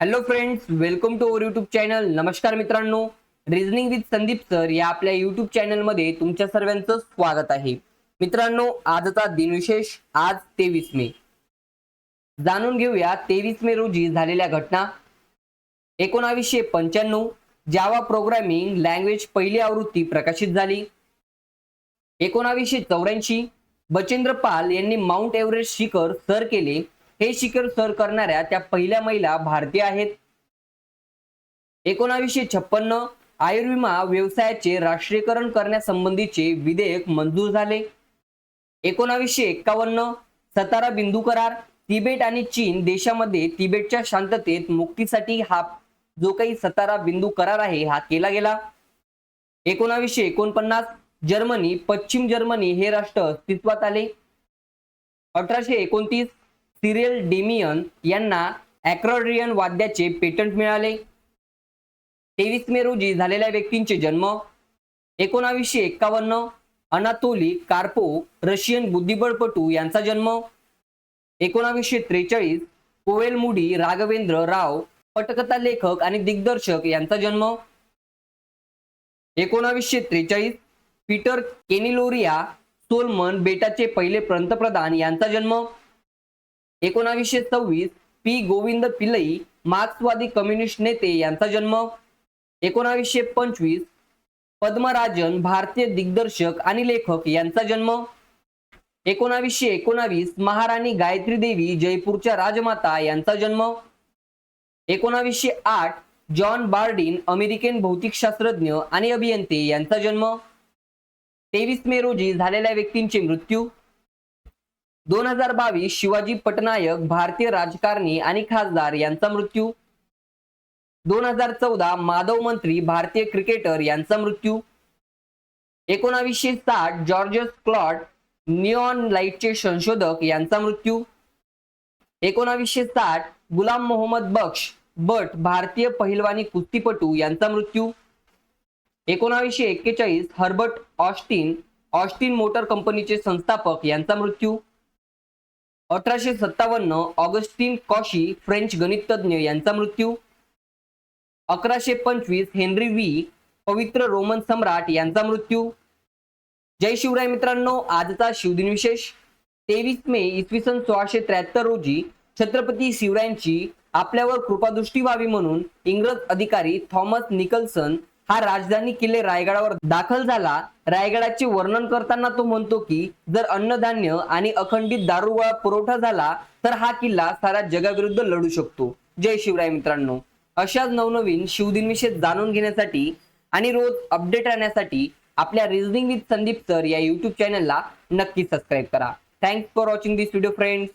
Hello friends welcome to our YouTube channel नमस्कार मित्रांनो. Reasoning with Sandeep sir या आपल्या युट्यूब चॅनलमध्ये तुमच्या सर्वांचं स्वागत आहे. मित्रांनो आजचा दिनविशेष आज तेवीस मे. जाणून घेऊया तेवीस मे रोजी झालेल्या घटना. एकोणावीसशे पंच्याण्णव जावा प्रोग्रामिंग लँग्वेज पहिली आवृत्ती प्रकाशित झाली. एकोणावीसशे चौऱ्याऐंशी बचेंद्र पाल यांनी माउंट एव्हरेस्ट शिखर सर केले. हे शिखर सर करणाऱ्या त्या पहिल्या महिला भारतीय आहेत. एकोणावीसशे छप्पन्न आयुर्विमा व्यवसायाचे राष्ट्रीयकरण करण्यासंबंधीचे विधेयक मंजूर झाले. एकोणावीसशे एक्कावन्न सतारा बिंदू करार तिबेट आणि चीन देशामध्ये तिबेटच्या शांततेत मुक्तीसाठी हा जो काही सतारा बिंदू करार आहे हा केला गेला. एकोणावीसशे एकोणपन्नास जर्मनी पश्चिम जर्मनी हे राष्ट्र अस्तित्वात आले. अठराशे एकोणतीस सिरियल डेमियन यांना अॅक्रॉडियन वाद्याचे पेटंट मिळाले. तेवीस मे रोजी झालेल्या व्यक्तींचे जन्म. एकोणावीसशे एक्कावन्न अनातोली कार्पो रशियन बुद्धिबळपटू यांचा जन्म. एकोणावीसशे त्रेचाळीस कोवेल मुडी राघवेंद्र राव पटकथा लेखक आणि दिग्दर्शक यांचा जन्म. एकोणावीसशे त्रेचाळीस पीटर केनिलोरिया सोलमन बेटाचे पहिले पंतप्रधान यांचा जन्म. एकोणावीसशे सव्वीस पी. गोविंद पिल्लई मार्क्सवादी कम्युनिस्ट नेते यांचा जन्म. एकोणावीसशे पंचवीस पद्मराजन भारतीय दिग्दर्शक आणि लेखक यांचा जन्म. एकोणावीसशे एकोणावीस महाराणी गायत्री देवी जयपूरच्या राजमाता यांचा जन्म. एकोणावीसशे आठ जॉन बार्डिन अमेरिकन भौतिकशास्त्रज्ञ आणि अभियंते यांचा जन्म. तेवीस मे रोजी झालेल्या व्यक्तींचे मृत्यू. दोन हजार बावीस शिवाजी पटनायक भारतीय राजकारणी आणि खासदार यांचा मृत्यू. दोन हजार चौदा माधव मंत्री भारतीय क्रिकेटर यांचा मृत्यू. एकोणावीसशे साठ जॉर्जस क्लॉट निऑन लाईटचे संशोधक यांचा मृत्यू. एकोणावीसशे साठ गुलाम मोहम्मद बक्ष बट भारतीय पहिलवानी कुस्तीपटू यांचा मृत्यू. एकोणावीसशे एक्केचाळीस हर्बर्ट ऑस्टिन ऑस्टिन मोटर कंपनीचे संस्थापक यांचा मृत्यू. अठराशे सत्तावन्न ऑगस्टिन कॉशी फ्रेंच गणितज्ञ यांचा मृत्यू. अकराशे पंचवीस हेनरी वी पवित्र रोमन सम्राट यांचा मृत्यू. जय शिवराय मित्रांनो आजचा शिवदिन विशेष. तेवीस मे इसवी सन सोळाशे त्र्याहत्तर रोजी छत्रपती शिवरायांची आपल्यावर कृपादृष्टी व्हावी म्हणून इंग्रज अधिकारी थॉमस निकल्सन हा राजधानी किल्ले रायगडावर दाखल झाला. रायगडाचे वर्णन करताना तो म्हणतो की जर अन्नधान्य आणि अखंडित दारुगोळा पुरवठा झाला तर हा किल्ला सारा जगाविरुद्ध लढू शकतो. जय शिवराय मित्रांनो. अशाच नवनवीन शिवदिनविषयी जाणून घेण्यासाठी आणि रोज अपडेट राहण्यासाठी आपल्या रिझनिंग विथ संदीप सर या युट्यूब चॅनलला नक्की सबस्क्राईब करा. Thanks for watching this video friends